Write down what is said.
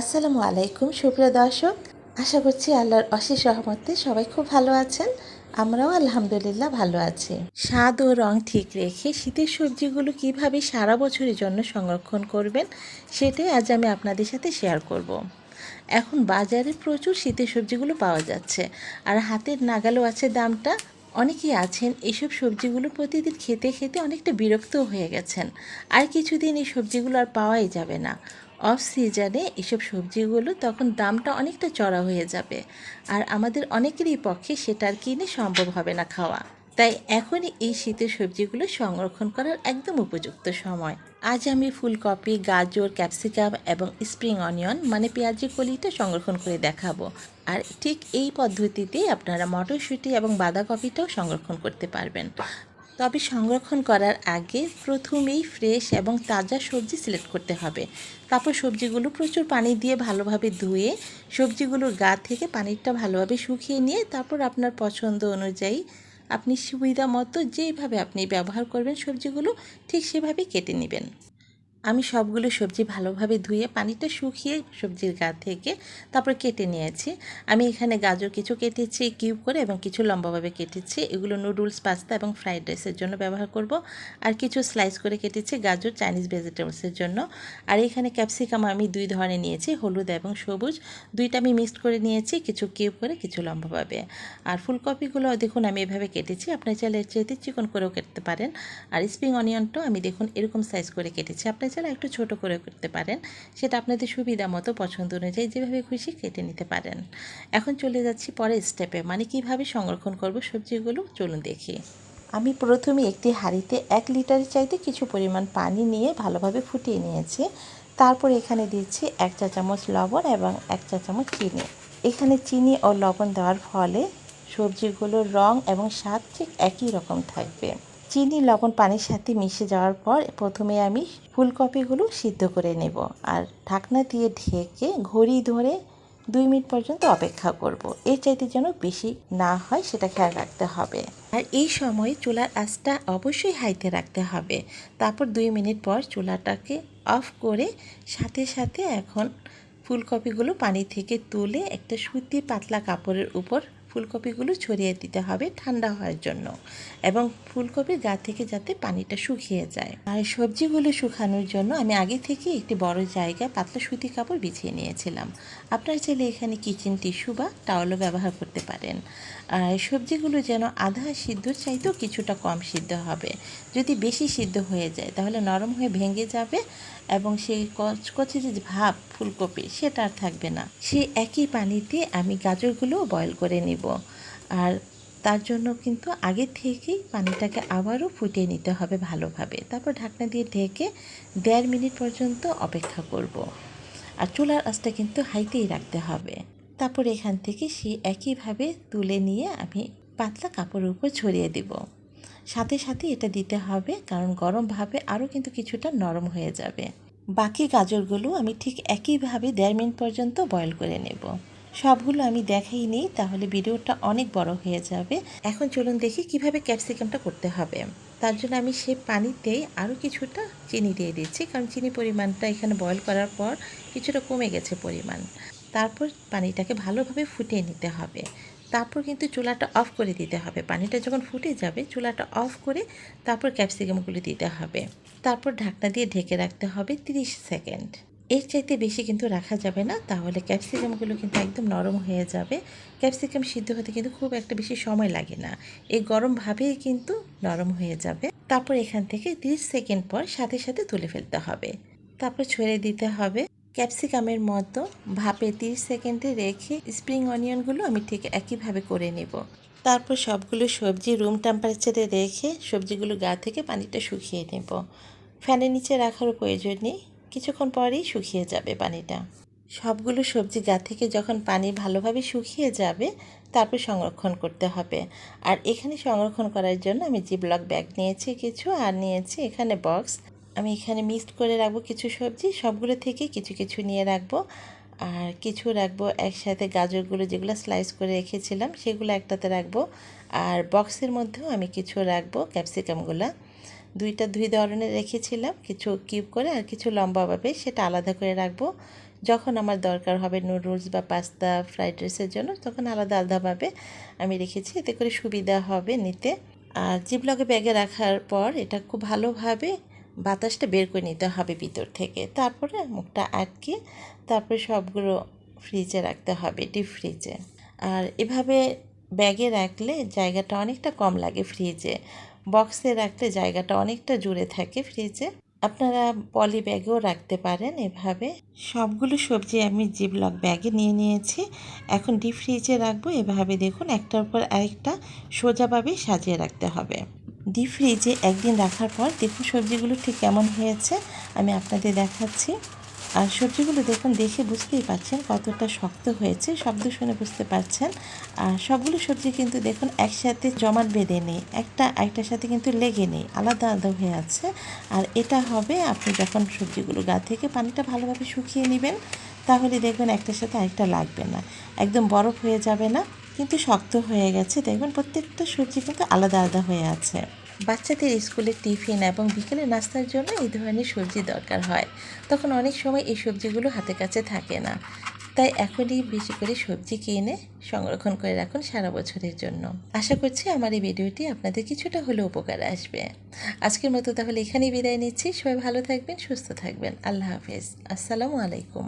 আসসালামু আলাইকুম, সুপ্রিয় দর্শক। আশা করছি আল্লাহর অশেষ রহমতে সবাই খুব ভালো আছেন। আমরাও আলহামদুলিল্লাহ ভালো আছি। স্বাদ ও রং ঠিক রেখে শীতের সবজিগুলো কীভাবে সারা বছরের জন্য সংরক্ষণ করবেন, সেটাই আজ আমি আপনাদের সাথে শেয়ার করব। এখন বাজারে প্রচুর শীতের সবজিগুলো পাওয়া যাচ্ছে, আর হাতের নাগালও আছে দামটা। অনেকেই আছেন, এসব সবজিগুলো প্রতিদিন খেতে খেতে অনেকটা বিরক্ত হয়ে গেছেন। আর কিছুদিন এই সবজিগুলো আর পাওয়াই যাবে না। অফ সিজনে এসব সবজিগুলো তখন দামটা অনেকটা চড়া হয়ে যাবে। আর আমাদের অনেকেরই পক্ষে সেটা আর কিনে সম্ভব হবে না খাওয়া। তাই এখনই এই শীতের সবজিগুলো সংরক্ষণ করার একদম উপযুক্ত সময়। আজ আমি ফুলকপি, গাজর, ক্যাপসিকাম এবং স্প্রিং অনিয়ন মানে পেঁয়াজি কলিটা সংরক্ষণ করে দেখাবো। আর ঠিক এই পদ্ধতিতেই আপনারা মটরশুঁটি এবং বাঁধাকপিটাও সংরক্ষণ করতে পারবেন। তবে সংরক্ষণ করার আগে প্রথমেই ফ্রেশ এবং তাজা সবজি সিলেক্ট করতে হবে। তারপর সবজিগুলো প্রচুর পানি দিয়ে ভালোভাবে ধুয়ে সবজিগুলোর গা থেকে পানিটা ভালোভাবে শুকিয়ে নিয়ে তারপর আপনার পছন্দ অনুযায়ী আপনি সুবিধা মতো যেভাবে আপনি ব্যবহার করবেন সবজিগুলো, ঠিক সেভাবে কেটে নেবেন। আমি সবগুলো সবজি ভালোভাবে ধুয়ে পানিটা শুকিয়ে সবজির গা থেকে তারপর কেটে নিয়েছি। আমি এখানে গাজর কিছু কেটেছি, কিউব করে এবং কিছু লম্বাভাবে কেটেছি। এগুলো নুডলস, পাস্তা এবং ফ্রাইড রাইসের জন্য ব্যবহার করব। আর কিছু স্লাইস করে কেটেছি গাজর, চাইনিজ ভেজিটেবলসের জন্য। আর এখানে ক্যাপসিকাম আমি দুই ধরনের নিয়েছি, হলুদ এবং সবুজ। দুইটা আমি মিক্সড করে নিয়েছি, কিছু কিউব করে, কিছু লম্বাভাবে। আর ফুলকপিগুলো দেখুন, আমি এভাবে কেটেছি। আপনার চাইলে এর চেয়ে চিকন করেও কেটে পারেন। আর স্প্রিং অনিয়নটাও আমি দেখুন, এরকম সাইজ করে কেটেছি। আপনি চাইলে একটু ছোট করে করতে পারেন। সেটা আপনাদের সুবিধা মতো, পছন্দ অনুযায়ী যেভাবে খুশি কেটে নিতে পারেন। এখন চলে যাচ্ছি পরের স্টেপে মানে কীভাবে সংরক্ষণ করব সবজিগুলো চলুন দেখি। আমি প্রথমে একটি হাঁড়িতে এক লিটারের চাইতে কিছু পরিমাণ পানি নিয়ে ভালোভাবে ফুটিয়ে নিয়েছি। তারপর এখানে দিচ্ছি এক চা চামচ লবণ এবং এক চা চামচ চিনি। এখানে চিনি ও লবণ দেওয়ার ফলে সবজিগুলোর রং এবং স্বাদ ঠিক একই রকম থাকবে। চিনি, লবণ, পানির সাথে মিশে যাওয়ার পর প্রথমে আমি ফুলকপিগুলো সিদ্ধ করে নেব আর ঢাকনা দিয়ে ঢেকে ঘড়ি ধরে দুই মিনিট পর্যন্ত অপেক্ষা করব। এর চাইতে যেন বেশি না হয় সেটা খেয়াল রাখতে হবে আর এই সময় চুলার আঁচটা অবশ্যই হাইতে রাখতে হবে তারপর দুই মিনিট পর চুলাটাকে অফ করে সাথে সাথে এখন ফুলকপিগুলো পানি থেকে তুলে একটা সুতি পাতলা কাপড়ের উপর ফুলকপিগুলো ছড়িয়ে দিতে হবে ঠান্ডা হওয়ার জন্য এবং ফুলকপির গা থেকে যাতে পানিটা শুকিয়ে যায়। আর সবজিগুলো শুকানোর জন্য আমি আগে থেকে একটি বড় জায়গায় পাতলা সুতি কাপড় বিছিয়ে নিয়েছিলাম। আপনার চাইলে এখানে কিচেন টিস্যু বা টাওয়ালও ব্যবহার করতে পারেন। আর সবজিগুলো যেন আধা সিদ্ধ চাইতেও কিছুটা কম সিদ্ধ হবে। যদি বেশি সিদ্ধ হয়ে যায়, তাহলে নরম হয়ে ভেঙে যাবে এবং সেই কচকচে যে ভাব, ফুলকপি, সেটা আর থাকবে না। সেই একই পানিতে আমি গাজরগুলো বয়ল করে নিব। আর তার জন্য কিন্তু আগে থেকেই পানিটাকে আবারও ফুটিয়ে নিতে হবে ভালোভাবে। তারপর ঢাকনা দিয়ে ঢেকে দেড় মিনিট পর্যন্ত অপেক্ষা করব। আর চুলার আঁচটা কিন্তু হাইতেই রাখতে হবে। তারপর এখান থেকে সে একইভাবে তুলে নিয়ে আমি পাতলা কাপড়ের উপর ছড়িয়ে দেব। সাথে সাথে এটা দিতে হবে, কারণ গরমভাবে আরও কিন্তু কিছুটা নরম হয়ে যাবে। বাকি গাজরগুলো আমি ঠিক একইভাবে দেড় মিনিট পর্যন্ত বয়ল করে নেব। সবগুলো আমি দেখাই নিই, তাহলে ভিডিওটা অনেক বড় হয়ে যাবে। এখন চলুন দেখি কীভাবে ক্যাপসিকামটা করতে হবে। তার জন্য আমি সে পানিতেই আরও কিছুটা চিনি দিয়ে দিচ্ছি, কারণ চিনি পরিমাণটা এখানে বয়ল করার পর কিছুটা কমে গেছে পরিমাণ। তারপর পানিটাকে ভালোভাবে ফুটিয়ে নিতে হবে। তারপর কিন্তু চুলাটা অফ করে দিতে হবে। পানিটা যখন ফুটে যাবে, চুলাটা অফ করে তারপর ক্যাপসিকামগুলো দিতে হবে। তারপর ঢাকনা দিয়ে ঢেকে রাখতে হবে 30 সেকেন্ড এর চাইতে বেশি কিন্তু রাখা যাবে না, তাহলে ক্যাপসিকামগুলো কিন্তু একদম নরম হয়ে যাবে। ক্যাপসিকাম সিদ্ধ হতে কিন্তু খুব একটা বেশি সময় লাগে না। এই গরমভাবেই কিন্তু নরম হয়ে যাবে। তারপর এখান থেকে 30 সেকেন্ড পর সাথে সাথে তুলে ফেলতে হবে। তারপর ছড়িয়ে দিতে হবে। ক্যাপসিকামের মতো ভাপে 30 সেকেন্ডে রেখে স্প্রিং অনিয়নগুলো আমি ঠিক একইভাবে করে নেব। তারপর সবগুলো সবজি রুম টেম্পারেচারে রেখে সবজিগুলো গা থেকে পানিটা শুকিয়ে নেব। ফ্যানের নিচে রাখার প্রয়োজন নেই, কিছুক্ষণ পরেই শুকিয়ে যাবে পানিটা। সবগুলো সবজি গা থেকে যখন পানি ভালোভাবে শুকিয়ে যাবে, তারপর সংরক্ষণ করতে হবে। আর এখানে সংরক্ষণ করার জন্য আমি জিবলক ব্যাগ নিয়েছি কিছু, আর নিয়েছি এখানে বক্স আমি এখানে মিক্সড করে রাখব কিছু সবজি, সবগুলো থেকে কিছু কিছু নিয়ে রাখব। আর কিছু রাখব একসাথে গাজরগুলো যেগুলো স্লাইস করে রেখেছিলাম, সেগুলো একটাতে রাখব। আর বক্সের মধ্যেও আমি কিছু রাখব ক্যাপসিকামগুলো দুইটা দুই ধরনের রেখেছিলাম, কিছু কিউব করে আর কিছু লম্বাভাবে সেটা আলাদা করে রাখব। যখন আমার দরকার হবে নুডলস বা পাস্তা ফ্রাইড রাইসের জন্য, তখন আলাদা আলাদাভাবে আমি রেখেছি, এতে করে সুবিধা হবে নিতে। আর জিপলকে ব্যাগে রাখার পর এটা খুব ভালোভাবে বাতাসটা বের করে নিতে হবে ভিতর থেকে। তারপরে মুখটা আটকে তারপরে সবগুলো ফ্রিজে রাখতে হবে ডিপ ফ্রিজে আর এভাবে ব্যাগে রাখলে জায়গাটা অনেকটা কম লাগে ফ্রিজে বক্সে রাখলে জায়গাটা অনেকটা জুড়ে থাকে ফ্রিজে আপনারা পলি ব্যাগেও রাখতে পারেন এভাবে। সবগুলো সবজি আমি জিপলক ব্যাগে নিয়ে নিয়েছি। এখন ডিপ ফ্রিজে রাখব। এভাবে দেখুন একটার পর আরেকটা সোজাভাবে সাজিয়ে রাখতে হবে। ডিপ ফ্রিজে একদিন রাখার পর দেখুন সবজিগুলো ঠিক কেমন হয়েছে। আমি আপনাদের দেখাচ্ছি। আর সবজিগুলো দেখুন, দেখে বুঝতেই পারছেন কতটা শক্ত হয়েছে, শব্দ শুনে বুঝতে পারছেন। আর সবগুলো সবজি কিন্তু দেখুন একসাথে জমাট বেঁধে নেই, একটা একটার সাথে কিন্তু লেগে নেই, আলাদা আলাদা হয়ে আছে। আর এটা হবে আপনি যখন সবজিগুলো গা থেকে পানিটা ভালোভাবে শুকিয়ে নেবেন, তাহলে দেখবেন একটার সাথে আরেকটা লাগবে না, একদম বরফ হয়ে যাবে না। কিন্তু শক্ত হয়ে গেছে। দেখবেন প্রত্যেকটা সবজি কিন্তু আলাদা আলাদা হয়ে আছে। বাচ্চাদের স্কুলের টিফিন এবং বিকেলে নাস্তার জন্য এই ধরনের সবজি দরকার হয়। তখন অনেক সময় এই সবজিগুলো হাতের কাছে থাকে না। তাই এখনই বেশি করে সবজি কিনে সংরক্ষণ করে রাখুন সারা বছরের জন্য। আশা করছি আমার এই ভিডিওটি আপনাদের কিছুটা হলেও উপকারে আসবে। আজকের মতো তাহলে এখানেই বিদায় নিচ্ছি। সবাই ভালো থাকবেন, সুস্থ থাকবেন। আল্লাহ হাফেজ। আসসালামু আলাইকুম।